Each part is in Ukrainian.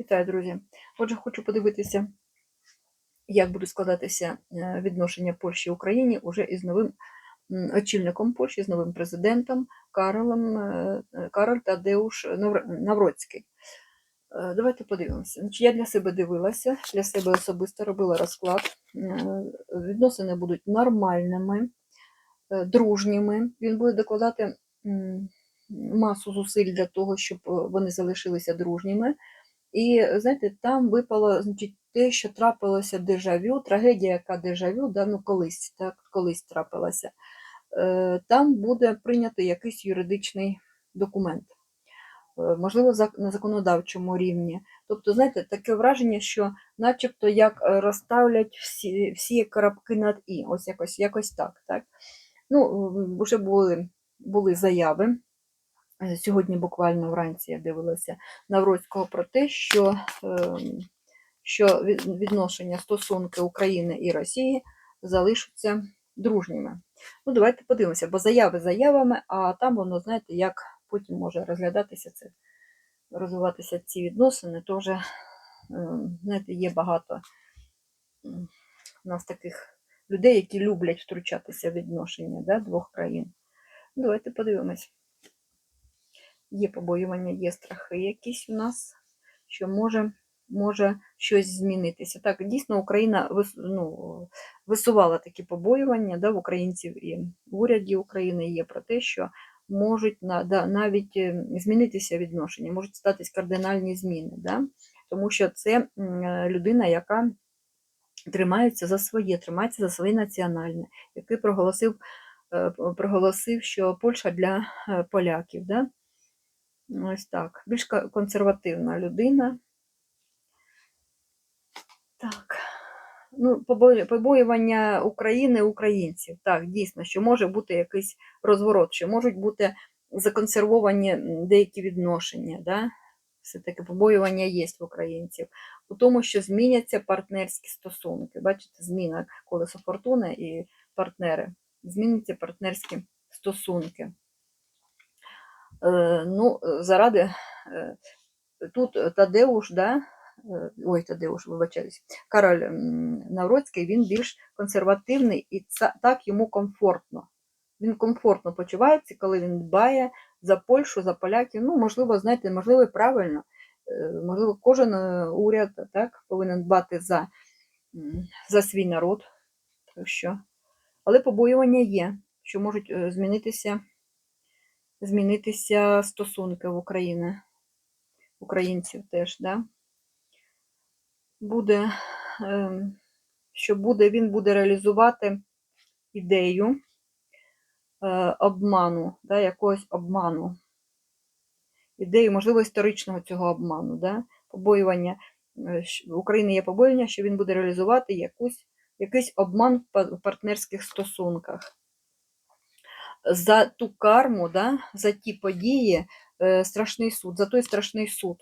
Вітаю, друзі! Отже, хочу подивитися, як буде складатися е, відношення Польщі Україні уже із новим очільником Польщі, з новим президентом Каролем е, е, Кароль Тадеуш Навр- Навроцький. Давайте подивимося. Я для себе дивилася, для себе особисто робила розклад. Відносини будуть нормальними, дружніми. Він буде докладати масу зусиль для того, щоб вони залишилися дружніми. І знаєте, там випало значить, те, що трапилося дежавю, трагедія, яка дежавю, да, ну колись, так, колись трапилася. Е, Там буде прийнятий якийсь юридичний документ, Е, можливо, на законодавчому рівні. Тобто, знаєте, таке враження, що начебто як розставлять всі, всі крапки над і. Ось якось, якось так. так. Ну, вже були, були заяви. Е, Сьогодні буквально вранці я дивилася Навроцького про те, що, ем, що відношення стосунки України і Росії залишаться дружніми. Ну, давайте подивимося, бо заяви заявами, а там воно, знаєте, як потім може розглядатися це, розвиватися ці відносини, то ем, знаєте, є багато у нас таких людей, які люблять втручатися в відношення да, двох країн. Давайте подивимось. Є побоювання, є страхи якісь у нас, що може, може щось змінитися. Так, дійсно, Україна ну, висувала такі побоювання да, в українців і в уряді України є про те, що можуть да, навіть е, змінитися відношення, можуть статись кардинальні зміни. Да? Тому що це людина, яка тримається за своє, тримається за своє національне, який проголосив, е, проголосив що Польща для е, поляків. Да? Ось так. Більш консервативна людина. Так. Ну, побоювання України українців. Так, дійсно, що може бути якийсь розворот, що можуть бути законсервовані деякі відношення. Да? Все-таки побоювання є в українців. У тому, що зміняться партнерські стосунки. Бачите, зміна колесо фортуни і партнери. Зміняться партнерські стосунки. Е, ну, е, заради е, тут Тадеуш, да? ой, Тадеуш, вибачаюсь, Кароль Навроцький, він більш консервативний і так йому комфортно. Він комфортно почувається, коли він дбає за Польщу, за поляків. Ну, можливо, знаєте, можливо, і правильно. Е, Можливо, кожен е, уряд так, повинен дбати за, за свій народ. Так що. Але побоювання є, що можуть е, змінитися змінитися стосунки в Україні, українців теж, да? Буде, ем, що буде, він буде реалізувати ідею е, обману, да, якогось обману. Ідею, можливо, історичного цього обману, да? побоювання. е, В Україні є побоювання, що він буде реалізувати якусь, якийсь обман в партнерських стосунках. За ту карму, да, за ті події е, страшний суд, за той страшний суд,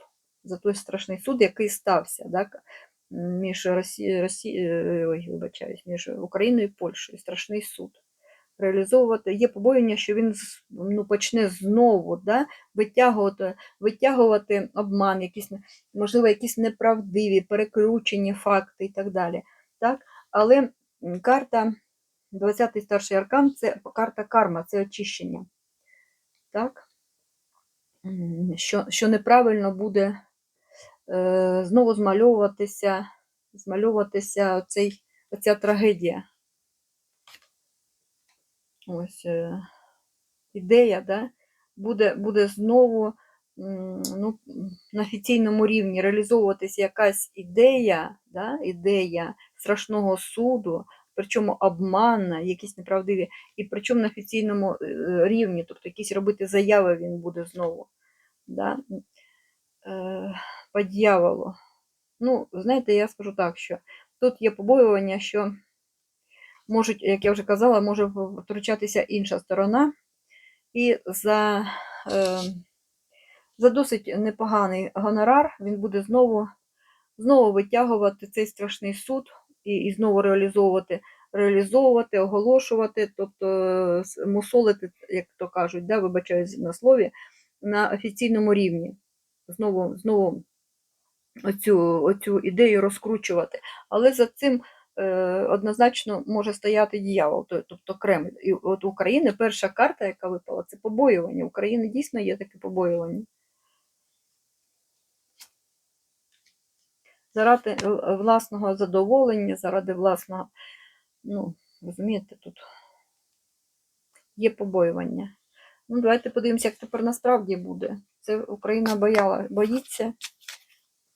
за той страшний суд, який стався да, між Росі... Росі... е, ой, вибачаюсь, між Україною і Польщею. Страшний суд. Реалізовувати є побоювання, що він ну, почне знову да, витягувати, витягувати обман, якісь, можливо, якісь неправдиві, перекручені факти і так далі. Так? Але карта 20-й старший аркан це карта карма, це очищення. Так? Що, що неправильно буде е, знову змальовуватися, змальовуватися оцей, оця трагедія. Ось е, ідея, да? буде, буде знову ну, на офіційному рівні реалізовуватися якась ідея, да? ідея страшного суду, причому обманна, якісь неправдиві, і причому на офіційному е, рівні, тобто якісь робити заяви він буде знову. Да? Е, по дьяволу. Ну, знаєте, я скажу так, що тут є побоювання, що можуть, як я вже казала, може втручатися інша сторона, і за, е, за досить непоганий гонорар він буде знову, знову витягувати цей страшний суд і, і знову реалізовувати, реалізовувати, оголошувати, тобто е, мусолити, як то кажуть, да, вибачаюсь на слові, на офіційному рівні. Знову, знову оцю, оцю ідею розкручувати. Але за цим е, однозначно може стояти дьявол, то- тобто Кремль. І от України перша карта, яка випала, це побоювання. України дійсно є таке побоювання. Заради е, власного задоволення, заради власного, ну, розумієте, тут є побоювання. Ну, давайте подивимося, як тепер насправді буде. Це Україна бояла, боїться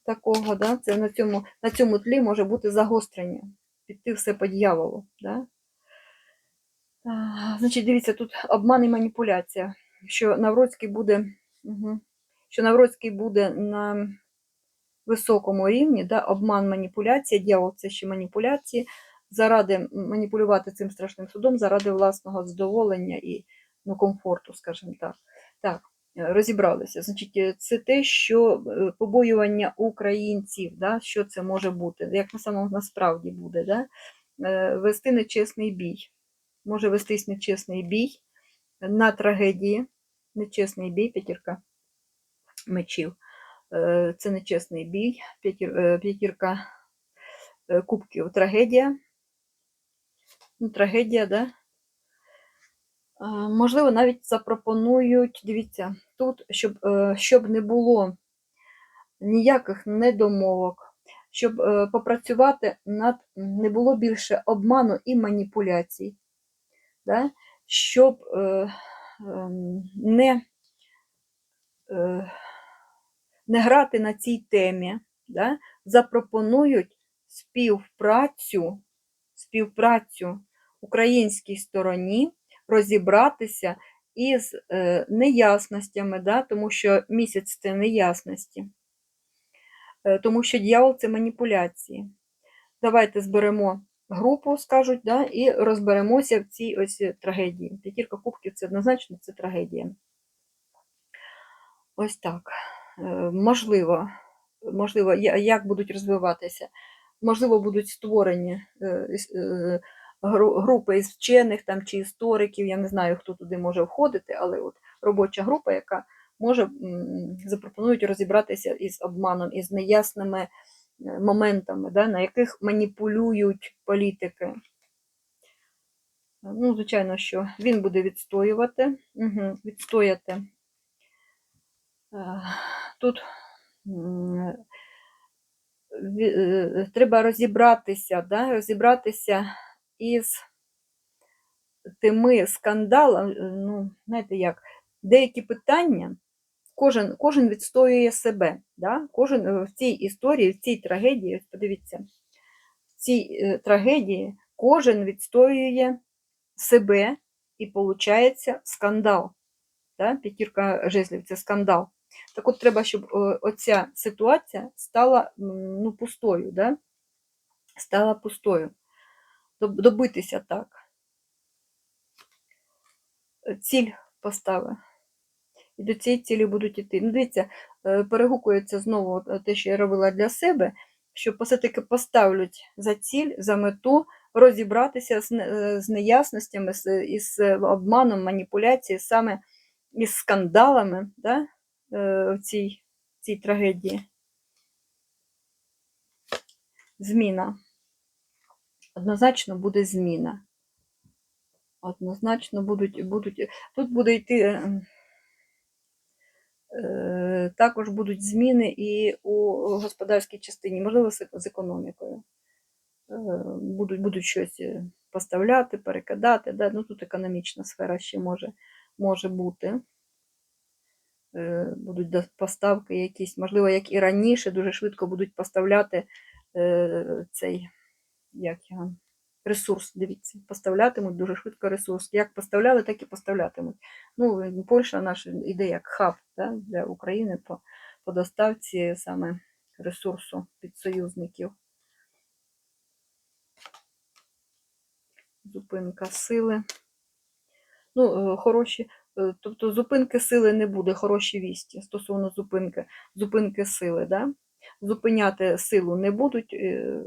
такого, да? Це на цьому, на цьому тлі може бути загострення. Піти все по дьяволу. Да? А, значить, дивіться, тут обман і маніпуляція. Що Навроцький буде, угу, що Навроцький буде на високому рівні, да? обман, маніпуляція, дьявол це ще маніпуляції, заради маніпулювати цим страшним судом, заради власного задоволення і ну, комфорту, скажімо так. Так, розібралися. Значить, е, це те, що е, побоювання українців, да, що це може бути, як на самому насправді буде, да? е, вести нечесний бій. Може вестись нечесний бій на трагедії, нечесний бій, п'ятірка мечів. Е, Це нечесний бій, е, п'ятірка е, кубків, трагедія. Ну, трагедія, да? Можливо, навіть запропонують, дивіться, тут, щоб, щоб не було ніяких недомовок, щоб попрацювати над, не було більше обману і маніпуляцій, да? щоб ем, не, не грати на цій темі, да? запропонують співпрацю, співпрацю українській стороні розібратися із е, неясностями, да? тому що місяць це неясності, Е, тому що дьявол це маніпуляції. Давайте зберемо групу, скажуть, да? і розберемося в цій ось трагедії. П'ятірка кубків це однозначно це трагедія. Ось так. Е, Можливо, можливо, як будуть розвиватися? Можливо, будуть створені е, е, гру- групи із вчених там, чи істориків, я не знаю, хто туди може входити, але от робоча група, яка може запропонують розібратися із обманом, із неясними моментами, да, на яких маніпулюють політики. Ну, звичайно, що він буде відстоювати, угу, відстояти. Е, Тут е, треба розібратися, да, розібратися із тими скандалами, ну, знаєте як, деякі питання, кожен, кожен відстоює себе. Да? Кожен е, в цій історії, в цій трагедії, подивіться, в цій е, трагедії кожен відстоює себе і виходить скандал. Да? П'ятірка жезлів це скандал. Так от треба, щоб е, оця ситуація стала ну, пустою, да? стала пустою. Добитися так. Ціль постави. І до цієї цілі будуть йти. Ну, дивіться, е, перегукується знову е, те, що я робила для себе, що все-таки поставлять за ціль, за мету розібратися з, не- з неясностями, із обманом, маніпуляцією, саме із скандалами да, в цій, цій трагедії. Зміна. Однозначно буде зміна. Однозначно будуть, будуть. Тут буде йти. е, е, Також будуть зміни і у господарській частині, можливо, з економікою. Е, Будуть, будуть щось е, поставляти, перекидати. Да? Ну, тут економічна сфера ще може, може бути. Е, Будуть поставки якісь, можливо, як і раніше, дуже швидко будуть поставляти е, цей як його, ресурс. Дивіться, поставлятимуть дуже швидко ресурс. Як поставляли, так і поставлятимуть. Ну, Польща наша іде як хаб да, для України по, по доставці саме ресурсу від союзників. Зупинка сили. Ну, е, хороші, тобто зупинки сили не буде, хороші вісті стосовно зупинки, зупинки сили. Да? Зупиняти силу не будуть, е,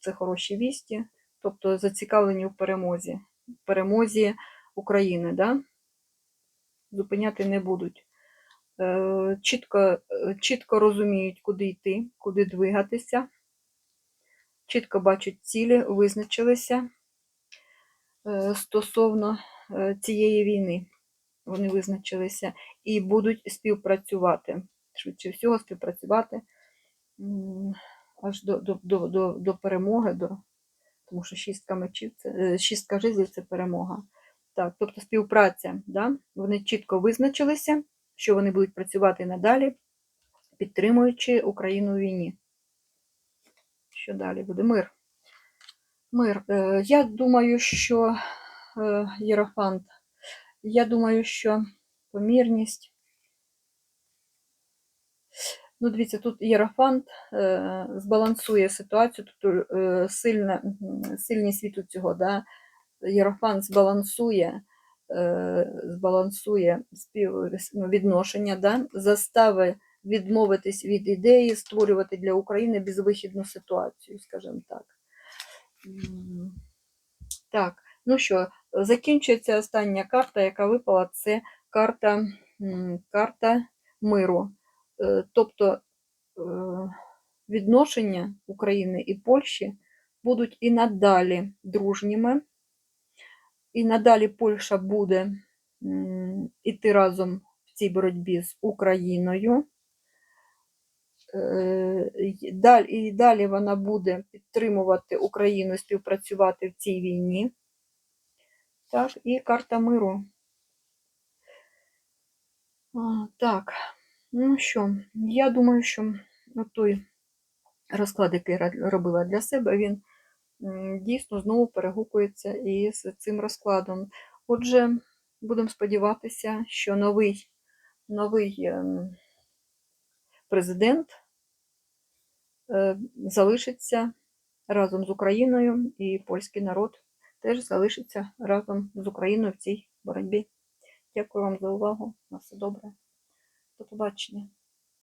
це хороші вісті, тобто зацікавлені в перемозі, в перемозі України. Да? Зупиняти не будуть. е, чітко, е, чітко розуміють, куди йти, куди двигатися, чітко бачать цілі, визначилися е, стосовно е, цієї війни. Вони визначилися і будуть співпрацювати. Швидше всього, співпрацювати аж до, до, до, до, до перемоги, до, тому що шістка мечів це е, шістка жезлів це перемога. Так, тобто співпраця, да? вони чітко визначилися, що вони будуть працювати надалі, підтримуючи Україну у війні. Що далі буде? Мир. Мир. Е, Я думаю, що е, Єрофант, я думаю, що помірність. Ну, дивіться, тут Єрофант е, збалансує ситуацію, тобто сильна, сильність світу цього, да? Єрофант збалансує, е, збалансує спів, ну, да? застави відмовитись від ідеї, створювати для України безвихідну ситуацію, скажімо так. Так, ну що, закінчується остання карта, яка випала, це карта, карта миру. Е, Тобто е, відношення України і Польщі будуть і надалі дружніми, і надалі Польща буде м, іти разом в цій боротьбі з Україною. Е, І далі вона буде підтримувати Україну, співпрацювати в цій війні. Так, і карта миру. Так, ну що, я думаю, що той розклад, який ра- робила для себе, він дійсно знову перегукується із цим розкладом. Отже, будемо сподіватися, що новий, новий ем, президент е, залишиться разом з Україною, і польський народ теж залишиться разом з Україною в цій боротьбі. Дякую вам за увагу. На все добре. До побачення.